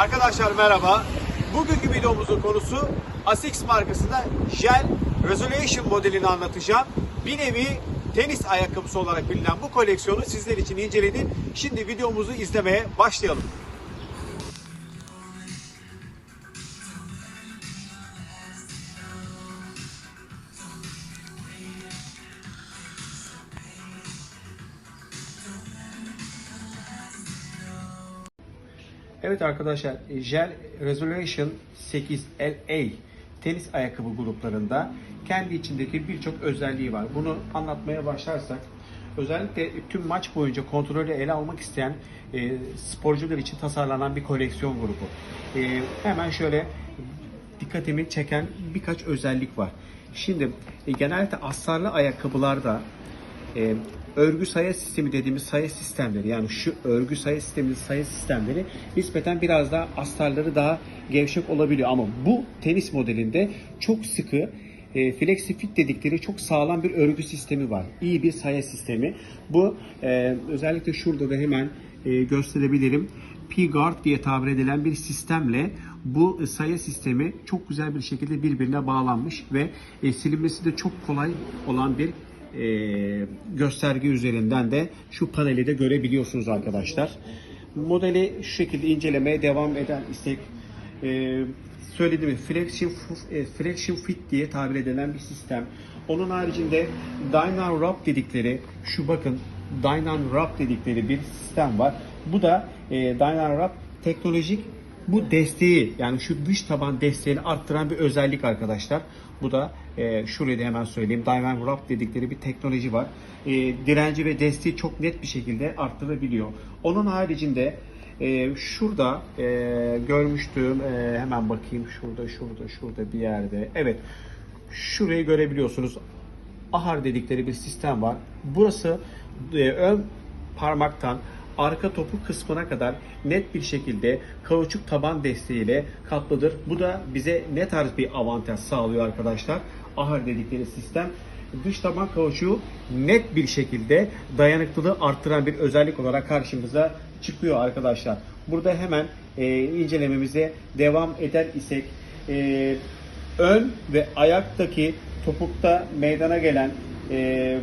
Arkadaşlar merhaba. Bugünkü videomuzun konusu Asics markasında Gel Resolution modelini anlatacağım. Bir nevi tenis ayakkabısı olarak bilinen bu koleksiyonu sizler için inceledim. Şimdi videomuzu izlemeye başlayalım. Evet arkadaşlar, Gel Resolution 8 LA tenis ayakkabı gruplarında kendi içindeki birçok özelliği var. Bunu anlatmaya başlarsak özellikle tüm maç boyunca kontrolü ele almak isteyen e, sporcular için tasarlanan bir koleksiyon grubu. E, hemen şöyle dikkatimi çeken birkaç özellik var. Şimdi e, genelde astarlı ayakkabılarda e, örgü sayı sistemi dediğimiz sayı sistemleri yani şu örgü sayı sistemi sayı sistemleri nispeten biraz daha astarları daha gevşek olabiliyor ama bu tenis modelinde çok sıkı e, flexifit dedikleri çok sağlam bir örgü sistemi var. İyi bir sayı sistemi. Bu e, özellikle şurada da hemen e, gösterebilirim. P-Guard diye tabir edilen bir sistemle bu sayı sistemi çok güzel bir şekilde birbirine bağlanmış ve e, silinmesi de çok kolay olan bir e, gösterge üzerinden de şu paneli de görebiliyorsunuz arkadaşlar. Modeli şu şekilde incelemeye devam eden istek e, söylediğim flexion, e, flexion fit diye tabir edilen bir sistem. Onun haricinde Dyna Wrap dedikleri şu bakın Dyna Wrap dedikleri bir sistem var. Bu da e, Dyna Wrap teknolojik bu desteği yani şu dış taban desteğini arttıran bir özellik arkadaşlar. Bu da e, şurayı da hemen söyleyeyim. Diamond Wrap dedikleri bir teknoloji var. E, direnci ve desteği çok net bir şekilde arttırabiliyor. Onun haricinde e, şurada e, görmüştüm. E, hemen bakayım şurada şurada şurada bir yerde. Evet. Şurayı görebiliyorsunuz. Ahar dedikleri bir sistem var. Burası e, ön parmaktan arka topuk kısmına kadar net bir şekilde kauçuk taban desteğiyle kaplıdır. Bu da bize ne tarz bir avantaj sağlıyor arkadaşlar? Ahar dedikleri sistem dış taban kauçuğu net bir şekilde dayanıklılığı arttıran bir özellik olarak karşımıza çıkıyor arkadaşlar. Burada hemen e, incelememize devam eder isek e, ön ve ayaktaki topukta meydana gelen e,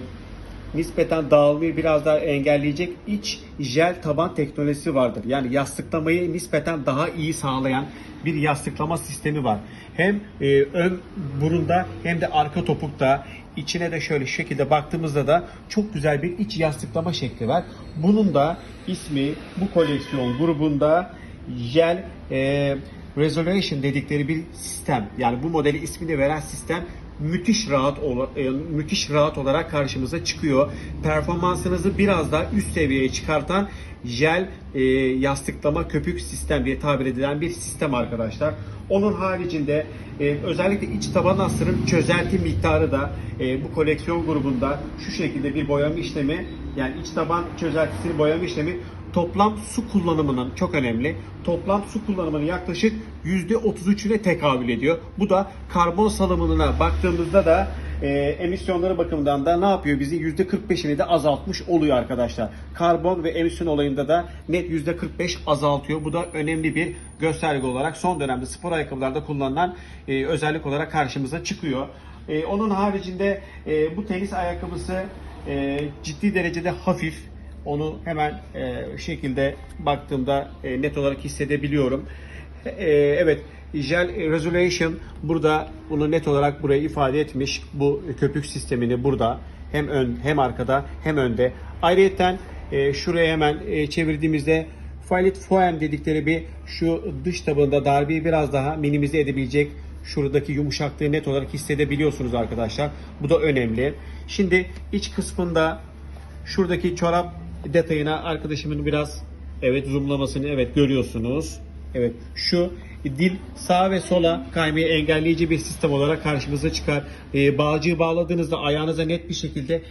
nispeten dağılmayı biraz daha engelleyecek iç jel taban teknolojisi vardır. Yani yastıklamayı nispeten daha iyi sağlayan bir yastıklama sistemi var. Hem e, ön burunda hem de arka topukta içine de şöyle şekilde baktığımızda da çok güzel bir iç yastıklama şekli var. Bunun da ismi bu koleksiyon grubunda jel e, resolution dedikleri bir sistem. Yani bu modeli ismini veren sistem müthiş rahat e, müthiş rahat olarak karşımıza çıkıyor. Performansınızı biraz daha üst seviyeye çıkartan jel e, yastıklama köpük sistem diye tabir edilen bir sistem arkadaşlar. Onun haricinde e, özellikle iç taban astarın çözelti miktarı da e, bu koleksiyon grubunda şu şekilde bir boyama işlemi yani iç taban çözeltisini boyama işlemi toplam su kullanımının çok önemli. Toplam su kullanımının yaklaşık %33'üne tekabül ediyor. Bu da karbon salımına baktığımızda da e, emisyonları bakımından da ne yapıyor? Bizi %45'ini de azaltmış oluyor arkadaşlar. Karbon ve emisyon olayında da net %45 azaltıyor. Bu da önemli bir gösterge olarak son dönemde spor ayakkabılarda kullanılan e, özellik olarak karşımıza çıkıyor. E, onun haricinde e, bu tenis ayakkabısı e, ciddi derecede hafif. Onu hemen e, şekilde baktığımda e, net olarak hissedebiliyorum. E, evet, Gel Resolution burada bunu net olarak buraya ifade etmiş. Bu köpük sistemini burada hem ön hem arkada hem önde. Ayrıca e, şuraya hemen e, çevirdiğimizde Filet Foam dedikleri bir şu dış tabanında darbeyi biraz daha minimize edebilecek şuradaki yumuşaklığı net olarak hissedebiliyorsunuz arkadaşlar. Bu da önemli. Şimdi iç kısmında şuradaki çorap detayına arkadaşımın biraz evet zoomlamasını evet görüyorsunuz. Evet şu dil sağa ve sola kaymayı engelleyici bir sistem olarak karşımıza çıkar. Ee, bağcığı bağladığınızda ayağınıza net bir şekilde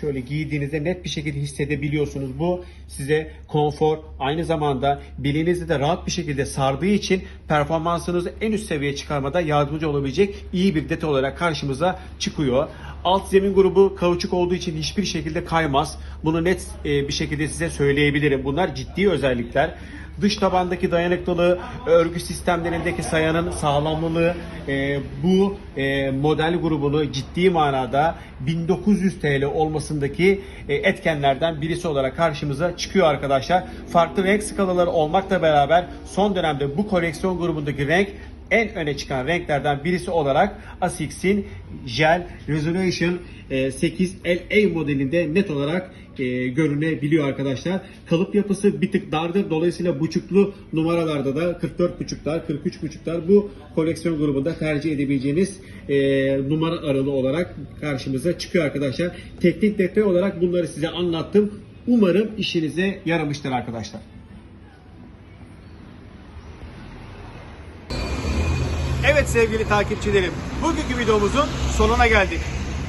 şöyle giydiğinizde net bir şekilde hissedebiliyorsunuz. Bu size konfor aynı zamanda belinizi de rahat bir şekilde sardığı için performansınızı en üst seviyeye çıkarmada yardımcı olabilecek iyi bir detay olarak karşımıza çıkıyor. Alt zemin grubu kauçuk olduğu için hiçbir şekilde kaymaz. Bunu net e, bir şekilde size söyleyebilirim. Bunlar ciddi özellikler. Dış tabandaki dayanıklılığı, örgü sistemlerindeki sayanın sağlamlılığı e, bu e, model grubunu ciddi manada 1900 TL olmasındaki etkenlerden birisi olarak karşımıza çıkıyor arkadaşlar. Farklı renk skalaları olmakla beraber son dönemde bu koleksiyon grubundaki renk en öne çıkan renklerden birisi olarak ASICS'in Gel Resolution e, 8 LA modelinde net olarak e, görünebiliyor arkadaşlar. Kalıp yapısı bir tık dardır. Dolayısıyla buçuklu numaralarda da 44 buçuklar, 43 buçuklar bu koleksiyon grubunda tercih edebileceğiniz e, numara aralığı olarak karşımıza çıkıyor arkadaşlar. Teknik detay olarak bunları size anlattım. Umarım işinize yaramıştır arkadaşlar. Sevgili takipçilerim, bugünkü videomuzun sonuna geldik.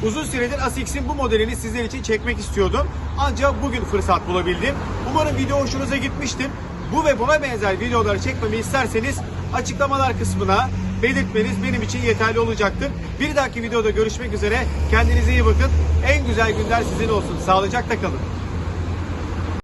Uzun süredir ASICS'in bu modelini sizler için çekmek istiyordum. Ancak bugün fırsat bulabildim. Umarım video hoşunuza gitmiştir. Bu ve buna benzer videoları çekmemi isterseniz açıklamalar kısmına belirtmeniz benim için yeterli olacaktır. Bir dahaki videoda görüşmek üzere. Kendinize iyi bakın. En güzel günler sizin olsun. Sağlıcakla kalın.